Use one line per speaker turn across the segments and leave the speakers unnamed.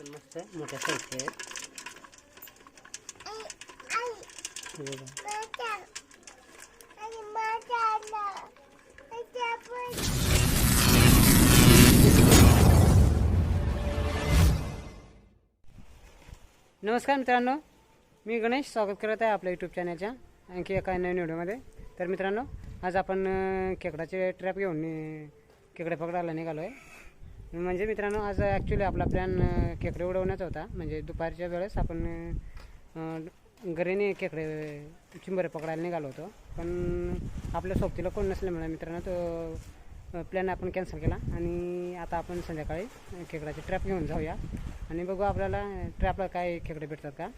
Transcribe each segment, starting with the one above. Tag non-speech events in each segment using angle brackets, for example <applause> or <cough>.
मस्त मोठ्या साईजचे आहेत. नमस्कार मित्रांनो. मी गणेश स्वागत करत आहे आपल्या यूट्यूब चॅनलच्या आणखी एका नवीन व्हिडिओमध्ये तर मित्रांनो आज आपण खेकड्याचे खेकडाचे ट्रॅप घेऊन अं, खेकडे पकडायला निघालो आहे म्हणजे मित्रांनो आज ॲक्च्युली आपला प्लॅन खेकडे उडवण्याचा होता. म्हणजे दुपारच्या वेळेस आपण घरीने खेकडे चिंबरे पकडायला निघालो होतो. पण आपल्या सोबतीला कोण नसल्यामुळे मित्रांनो तो प्लॅन आपण कॅन्सल केला. आणि आता आपण संध्याकाळी खेकड्याची ट्रॅप घेऊन जाऊया. आणि बघू आपल्याला ट्रॅपला काय खेकडे भेटतात का.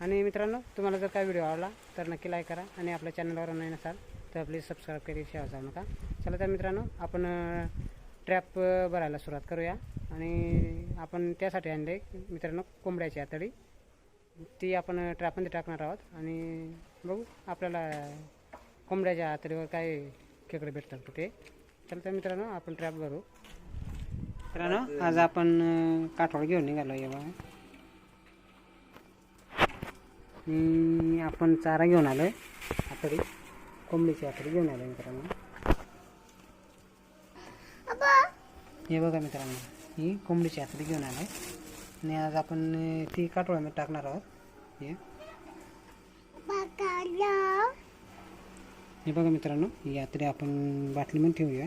आणि मित्रांनो तुम्हाला जर काय व्हिडिओ आवडला तर नक्की लाईक करा. आणि आपल्या चॅनलवर नाही नसाल तर प्लीज सबस्क्राईब करी शेअर जाऊ नका. चला तर मित्रांनो आपण ट्रॅप भरायला सुरुवात करूया. आणि आपण त्यासाठी आणले मित्रांनो कोंबड्याची आतडी. ती आपण ट्रॅपमध्ये टाकणार आहोत. आणि बघू आपल्याला कोंबड्याच्या आतडीवर काय खेकडे भेटतात ते. चल तर मित्रांनो आपण ट्रॅप भरू. मित्रांनो आज आपण काठोळ घेऊन निघालो आहे बघा. आपण चारा घेऊन आलो आहे आतडी कोंबडीची आतडी घेऊन आलो मित्रांनो. हे बघा मित्रांनो ही कोंबडीची आतडी घेऊन आलो आहे आणि आज आपण ती काठोळ्यामध्ये टाकणार आहोत. हे. हे बघा मित्रांनो ही आतडी आपण बाटलीमध्ये ठेवूया.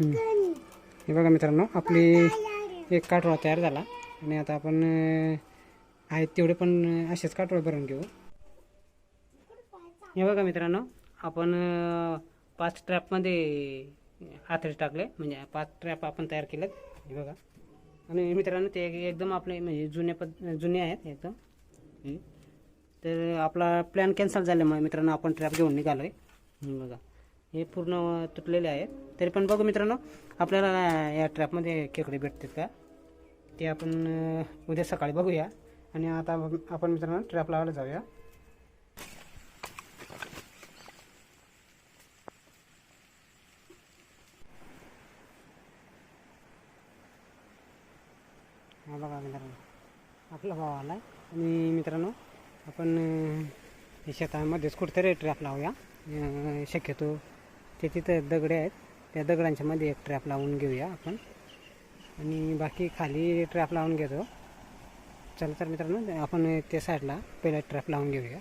हे बघा मित्रांनो आपली एक काटोळा तयार झाला. आणि आता आपण आहेत तेवढे पण असेच काटोळे भरून घेऊ. हे बघा मित्रांनो आपण पाच ट्रॅपमध्ये आतडे टाकले. म्हणजे पाच ट्रॅप आपण तयार केलेत. हे बघा. आणि मित्रांनो ते एकदम आपले म्हणजे जुने पद जुने आहेत एकदम. तर आपला प्लॅन कॅन्सल झाल्यामुळे मित्रांनो आपण ट्रॅप घेऊन निघालो आहे बघा. हे पूर्ण तुटलेले आहेत. तरी पण बघू मित्रांनो आपल्याला या ट्रॅपमध्ये खेकडे भेटतात का? ते आपण उद्या सकाळी बघूया. आणि आता आपण मित्रांनो ट्रॅप लावायला जाऊया. हा बघा मित्रांनो आपला भाव आला आहे आणि मित्रांनो आपण शेतामध्येच कुठेतरी ट्रॅप लावूया. शक्यतो ते तिथं दगडे आहेत. त्या दगडांच्या मध्ये एक ट्रॅप लावून घेऊया आपण. आणि बाकी खाली ट्रॅप लावून घेतो. चला तर मित्रांनो आपण त्या साईडला पहिला ट्रॅप लावून घेऊया.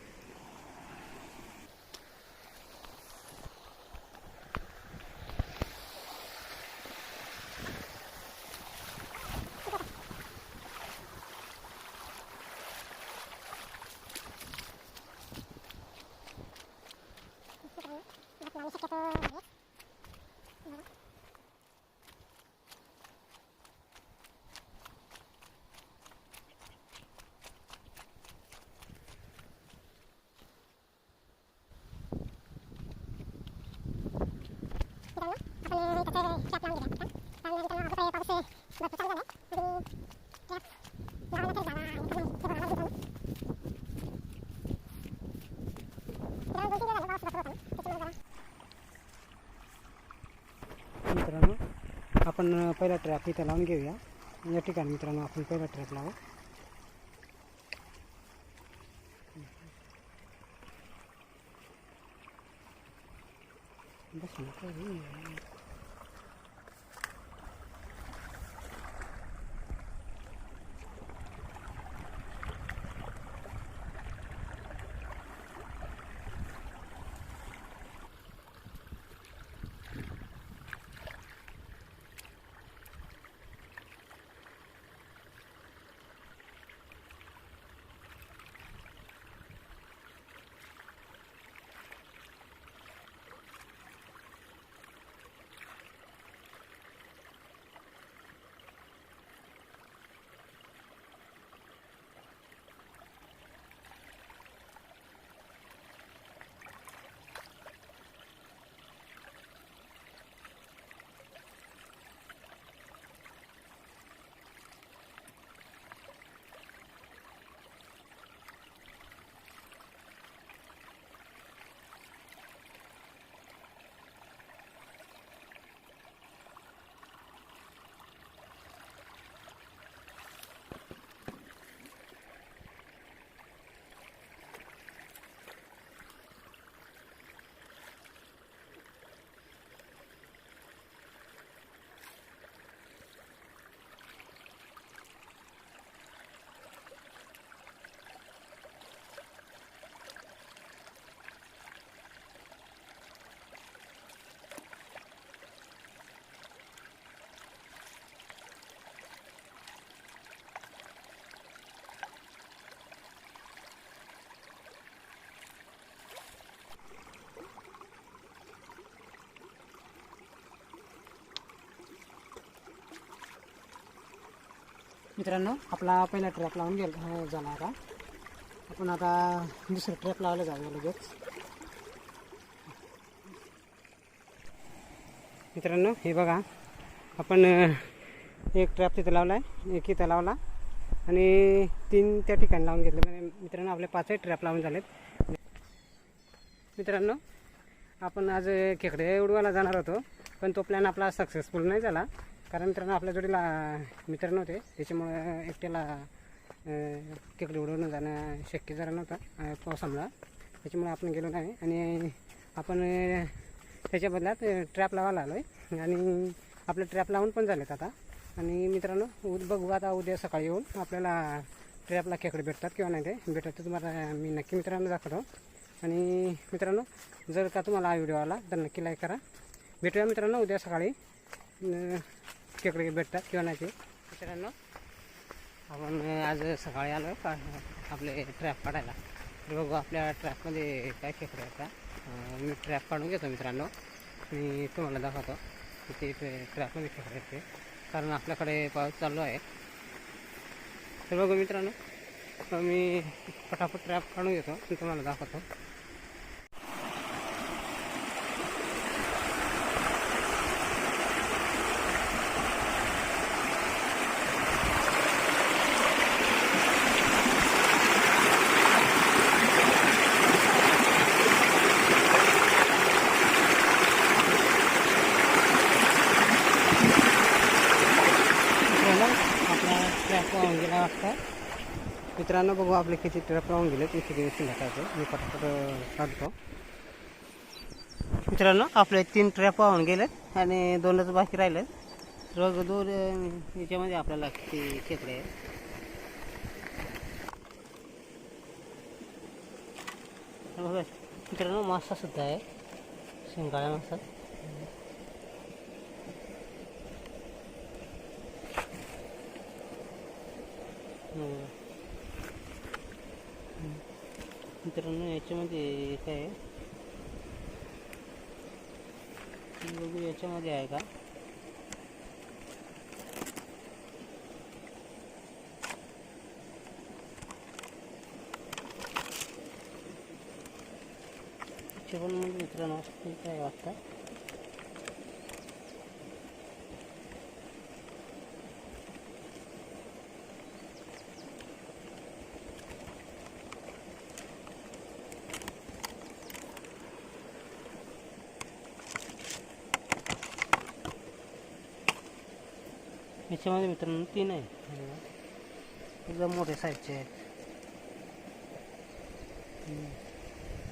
Kita apa
yang kita siap yang gitu kan? Yang kita apa yang pasti berputar kan ya?
आपण पहिला ट्रॅप इथं लावून घेऊया. या ठिकाणी मित्रांनो आपण पहिला ट्रॅप लावू. बस मित्रांनो आपला पहिला ट्रॅप लावून गेला झाला आता. आपण आता दुसरा ट्रॅप लावायला जाऊया लगेच. मित्रांनो हे बघा आपण एक ट्रॅप तिथं लावला आहे एक इथं लावला आणि तीन त्या ठिकाणी लावून घेतले. म्हणजे मित्रांनो आपले पाचही ट्रॅप लावून झालेत. मित्रांनो आपण आज खेकडे उडवायला जाणार होतो पण तो प्लॅन आपला सक्सेसफुल नाही झाला. कारण मित्रांनो आपल्या जोडीला मित्र नव्हते. त्याच्यामुळं एकट्याला तिकडे उडवणं जाणं शक्य झालं नव्हतं पावसामुळं त्याच्यामुळे आपण गेलो नाही. आणि आपण त्याच्या बदल्यात ट्रॅप लावायला आलो आहे आणि आपले ट्रॅप लावून पण झालेत आता. आणि मित्रांनो उद बघू आता उद्या सकाळी येऊन आपल्याला ट्रॅपला खेकडे भेटतात किंवा नाही ते भेटतात ते तुम्हाला मी नक्की मित्रांनो दाखवतो. आणि मित्रांनो जर का तुम्हाला हा व्हिडिओ आला तर नक्की लाईक करा. भेटूया मित्रांनो उद्या सकाळी. खेकडे भेटतात किंवा नाही ते. मित्रांनो आपण आज सकाळी आलो का आपले ट्रॅप काढायला. तर बघू आपल्या ट्रॅपमध्ये काय खेकडे आहेत का मी ट्रॅप काढून घेतो मित्रांनो. मी तुम्हाला दाखवतो किती ट्रे ट्रॅपमध्ये खेकडे आहेत ते कारण आपल्याकडे पाऊस चालू आहे. तर बघू मित्रांनो मी पटापट ट्रॅप काढून घेतो. मी तुम्हाला दाखवतो. मित्रांनो आपला ट्रॅप लावून गेला वाटतं. मित्रांनो बघू आपले किती ट्रॅप लावून गेले ते किती शिल्लक मी पटापट काढतो. मित्रांनो आपले तीन ट्रॅप वाहून गेलेत आणि दोनच बाकी राहिलेत. रोग दोन याच्यामध्ये आपल्याला किती खेकडे आहेत बघा मित्रांनो मासा सुद्धा आहे. शिंगाळ्या मासा. मित्रांनो याच्यामध्ये काय आहे? बघू याच्यामध्ये आहे का? पण मित्रांनो काय वाटतं? ह्याच्यामध्ये मित्रांनो तीन आहे एकदम मोठ्या साईजचे आहेत.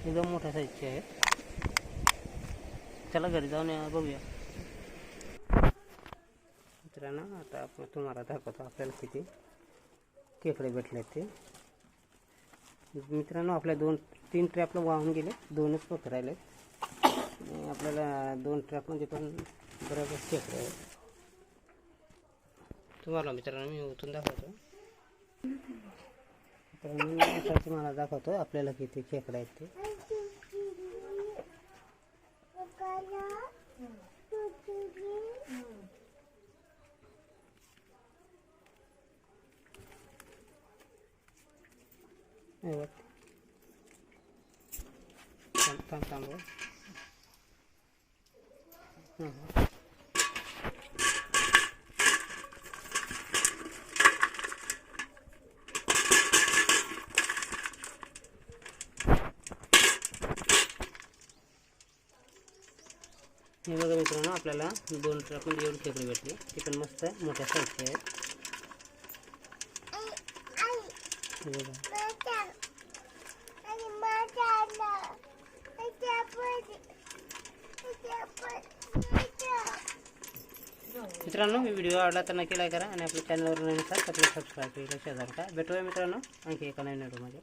एकदम मोठ्या साईजचे आहेत. चला घरी जाऊन या बघूया. मित्रांनो आता आपण तुम्हाला दाखवतो आपल्याला किती खेकडे भेटले ते. मित्रांनो आपल्या दोन तीन ट्रॅपला वाहून गेले. दोनच पकडायले आणि आपल्याला दोन ट्रॅपमध्ये पण बऱ्याच खेकडे आहेत. तुम्हाला मित्रांनो मी उतरून दाखवतो तर मी <coughs> आता तुम्हाला दाखवतो आपल्याला किती खेकडे आहेत ते. थांब थांब. हं, हं. हे बघा मित्रांनो आपल्याला दोन ट्रकमध्ये म्हणजे एवढी खेकडे भेटली. ती पण मस्त आहे मोठ्या साईजची आहे. बघा. मित्रांनो मी व्हिडिओ आवडला तर नक्की लाईक करा आणि आपल्या चॅनलवर नवीन असाल तर सबस्क्राईब केलं शेजार का भेटूया मित्रांनो आणखी एका नवीन व्हिडिओमध्ये